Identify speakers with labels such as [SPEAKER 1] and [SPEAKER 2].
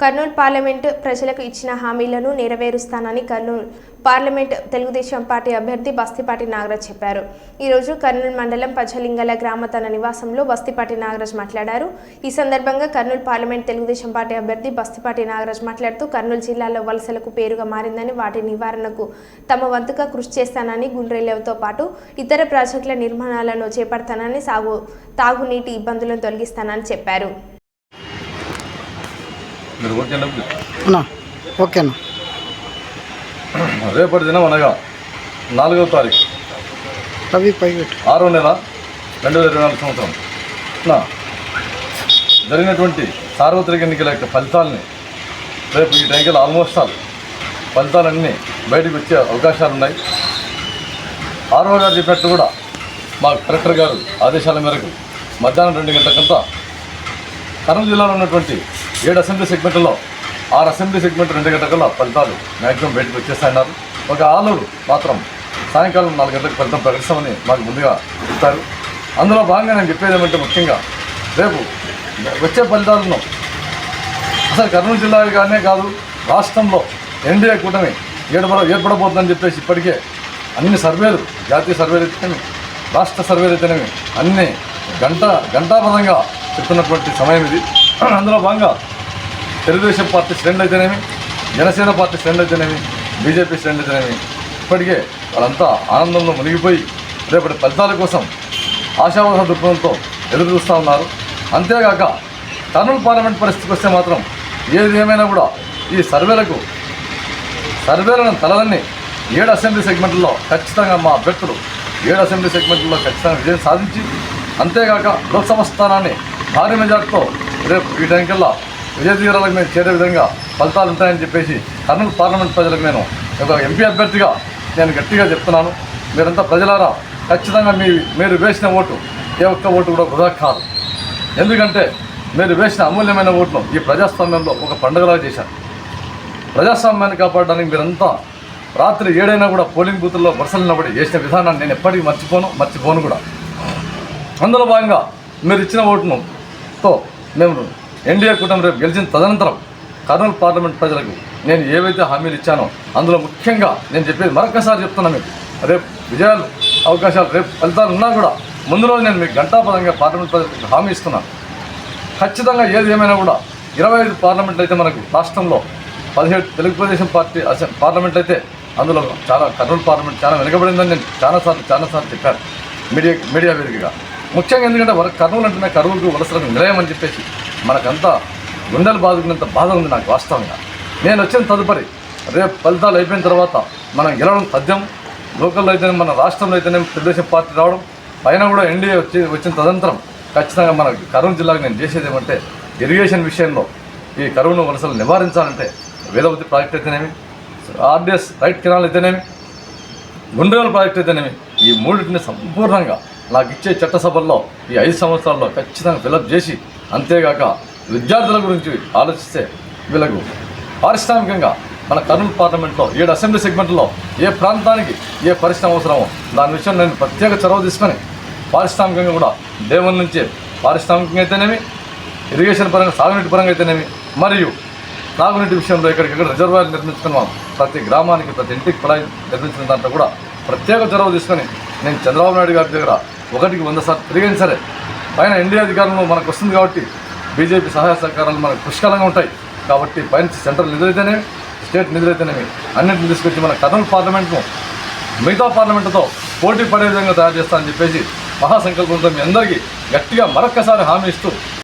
[SPEAKER 1] Kurnool parliament ప్రజలకు ఇచ్చిన హామీలను నెరవేరుస్తానని కర్నూలు పార్లమెంట్ తెలుగుదేశం పార్టీ అభ్యర్థి బస్తిపాటి నాగరాజ్ చెప్పారు. ఈరోజు కర్నూలు మండలం పచ్చలింగల గ్రామ తన నివాసంలో బస్తిపాటి నాగరాజ్ మాట్లాడారు. ఈ సందర్భంగా కర్నూలు పార్లమెంట్ తెలుగుదేశం పార్టీ అభ్యర్థి బస్తిపాటి నాగరాజ్ మాట్లాడుతూ కర్నూలు జిల్లాలో వలసలకు పేరుగా మారిందని వాటి నివారణకు తమ వంతుగా కృషి చేస్తానని గుండ్రేలేవుతో పాటు ఇతర ప్రాజెక్టుల నిర్మాణాలను చేపడతానని సాగు తాగునీటి ఇబ్బందులను తొలగిస్తానని చెప్పారు.
[SPEAKER 2] అన్నా ఓకేనా
[SPEAKER 3] రేపటి దినం అనగా నాలుగవ తారీఖు.
[SPEAKER 2] రవి పైగట్
[SPEAKER 3] ఆరో నెల రెండు వేల ఇరవై నాలుగు సంవత్సరం. నా జరిగినటువంటి సార్వత్రిక ఎన్నికల యొక్క ఫలితాలని రేపు ఈ టైంకి ఆల్మోస్ట్ ఆల్ ఫలితాలన్నీ బయటకు వచ్చే అవకాశాలు ఉన్నాయి. ఆర్ఓ గారు చెప్పినట్టు కూడా మా కలెక్టర్ గారు ఆదేశాల మేరకు మధ్యాహ్నం రెండు గంటలకంతా కర్నూలు జిల్లాలో ఉన్నటువంటి ఏడు అసెంబ్లీ సెగ్మెంట్లలో ఆరు అసెంబ్లీ సెగ్మెంట్ రెండు గంటల ఫలితాలు మ్యాక్సిమం బయటకు వచ్చేస్తాయన్నారు. ఒక ఆలూరు మాత్రం సాయంకాలం నాలుగు గంటలకు ఫలితం ప్రకటిస్తామని మాకు ముందుగా చెప్తారు అందులో భాగంగా నేను చెప్పేది ఏమంటే ముఖ్యంగా రేపు వచ్చే ఫలితాలను అసలు కర్నూలు జిల్లాగానే కాదు రాష్ట్రంలో ఎన్డీఏ కూటమి ఏర్పడ ఏర్పడబోతుందని చెప్పేసి ఇప్పటికే అన్ని సర్వేలు జాతీయ సర్వేలు అయితేనేమి రాష్ట్ర సర్వేలు అయితేనేమి అన్ని గంట గంటాపదంగా చెప్తున్నటువంటి సమయం ఇది. అందులో భాగంగా తెలుగుదేశం పార్టీ శ్రేణులు అయితేనేమి జనసేన పార్టీ శ్రేణులు అయితేనేమి బీజేపీ శ్రేణులు అయితేనేమి ఇప్పటికే వాళ్ళంతా ఆనందంలో మునిగిపోయి రేపటి ఫలితాల కోసం ఆశావాద దృక్పథంతో ఎదురు చూస్తూ ఉన్నారు. అంతేగాక కర్నూలు పార్లమెంట్ పరిస్థితికి వస్తే మాత్రం ఏది ఏమైనా కూడా ఈ సర్వేలకు సర్వేలను తలదన్ని ఏడు అసెంబ్లీ సెగ్మెంట్లో ఖచ్చితంగా మా అభ్యర్థులు ఏడు అసెంబ్లీ సెగ్మెంట్లో ఖచ్చితంగా విజయం సాధించి అంతేగాక లోక్సభ స్థానాన్ని భారీ మెజార్టీతో రేపు ఈ టైంకల్లా విజయ తీరాలకు మేము చేరే విధంగా ఫలితాలు ఉంటాయని చెప్పేసి కర్నూలు పార్లమెంట్ ప్రజలకు నేను ఒక ఎంపీ అభ్యర్థిగా నేను గట్టిగా చెప్తున్నాను. మీరంతా ప్రజలారా ఖచ్చితంగా మీ మీరు వేసిన ఓటు ఏ ఒక్క ఓటు కూడా వృధా కాదు. ఎందుకంటే మీరు వేసిన అమూల్యమైన ఓటును ఈ ప్రజాస్వామ్యంలో ఒక పండుగలా చేశారు. ప్రజాస్వామ్యాన్ని కాపాడడానికి మీరంతా రాత్రి ఏడైనా కూడా పోలింగ్ బూతుల్లో వరుసలు నిలబడి చేసిన విధానాన్ని నేను ఎప్పటికీ మర్చిపోను మర్చిపోను కూడా. అందులో భాగంగా మీరు ఇచ్చిన ఓటును తో మేము ఎన్డీఏ కూటమి రేపు గెలిచిన తదనంతరం కర్నూలు పార్లమెంట్ ప్రజలకు నేను ఏవైతే హామీలు ఇచ్చానో అందులో ముఖ్యంగా నేను చెప్పేది మరొకసారి చెప్తున్నా మీకు. రేపు విజయాలు అవకాశాలు రేపు ఫలితాలు ఉన్నా కూడా ముందు రోజు నేను మీకు గంటాపదంగా పార్లమెంట్ ప్రజలకు హామీ ఇస్తున్నాను ఖచ్చితంగా ఏది ఏమైనా కూడా ఇరవై ఐదు పార్లమెంట్లు అయితే మనకు రాష్ట్రంలో పదిహేడు తెలుగుదేశం పార్టీ అసెం పార్లమెంట్ అయితే అందులో చాలా కర్నూలు పార్లమెంట్ చాలా వెనుకబడిందని నేను చాలాసార్లు చాలాసార్లు చెప్పాను. మీడియా మీడియా వేదికగా. ముఖ్యంగా ఎందుకంటే వర కర్నూలు అంటేనే కరువుకు వలసలకు నిలయమని చెప్పేసి మనకంతా గుండెలు బాదుకున్నంత బాధ ఉంది నాకు వాస్తవంగా. నేను వచ్చిన తదుపరి రేపు ఫలితాలు అయిపోయిన తర్వాత మనం గెలవడం తథ్యం లోకల్లో అయితేనే మన రాష్ట్రంలో అయితేనే తెలుగుదేశం పార్టీ రావడం. పైన కూడా ఎన్డీఏ వచ్చి వచ్చిన తదంతరం ఖచ్చితంగా మన కరువు జిల్లాకు నేను చేసేది ఏమంటే ఇరిగేషన్ విషయంలో ఈ కరువును వలసలు నివారించాలంటే వేదవతి ప్రాజెక్ట్ అయితేనేమి ఆర్డిఎస్ రైట్ కెనాల్ అయితేనేమి గుండ్రేల ప్రాజెక్ట్ అయితేనేమి ఈ మూడింటిని సంపూర్ణంగా నాకు ఇచ్చే చట్టసభల్లో ఈ ఐదు సంవత్సరాల్లో ఖచ్చితంగా ఫిలప్ చేసి అంతేగాక విద్యార్థుల గురించి ఆలోచిస్తే వీళ్ళకు పారిశ్రామికంగా మన కర్నూలు పార్లమెంట్లో ఏడు అసెంబ్లీ సెగ్మెంట్లో ఏ ప్రాంతానికి ఏ పరిశ్రమ అవసరమో దాని విషయం నేను ప్రత్యేక చొరవ తీసుకొని పారిశ్రామికంగా కూడా దేవుని నుంచే పారిశ్రామికంగా అయితేనేమి ఇరిగేషన్ పరంగా సాగునీటి పరంగా అయితేనేమి మరియు తాగునీటి విషయంలో ఎక్కడికెక్కడ రిజర్వాయర్ నిర్మించుకున్నాం ప్రతి గ్రామానికి ప్రతి ఇంటికి కుళాయి నిర్మించిన దాంట్లో కూడా ప్రత్యేక చొరవ తీసుకొని నేను చంద్రబాబు నాయుడు గారి దగ్గర ఒకటికి వంద సార్లు తిరిగిన సరే పైన ఎన్డీఏ అధికారంలో మనకు వస్తుంది కాబట్టి బీజేపీ సహాయ సహకారాలు మనకు పుష్కలంగా ఉంటాయి. కాబట్టి పైన సెంట్రల్ నిధులైతేనే స్టేట్ నిధులైతేనేమి అన్నింటిని తీసుకొచ్చి మన కర్నూలు పార్లమెంట్ను మిగతా పార్లమెంటుతో పోటీ పడే విధంగా తయారు చేస్తానని చెప్పేసి మహాసంకల్పంతో మీ అందరికీ గట్టిగా మరొక్కసారి హామీ ఇస్తూ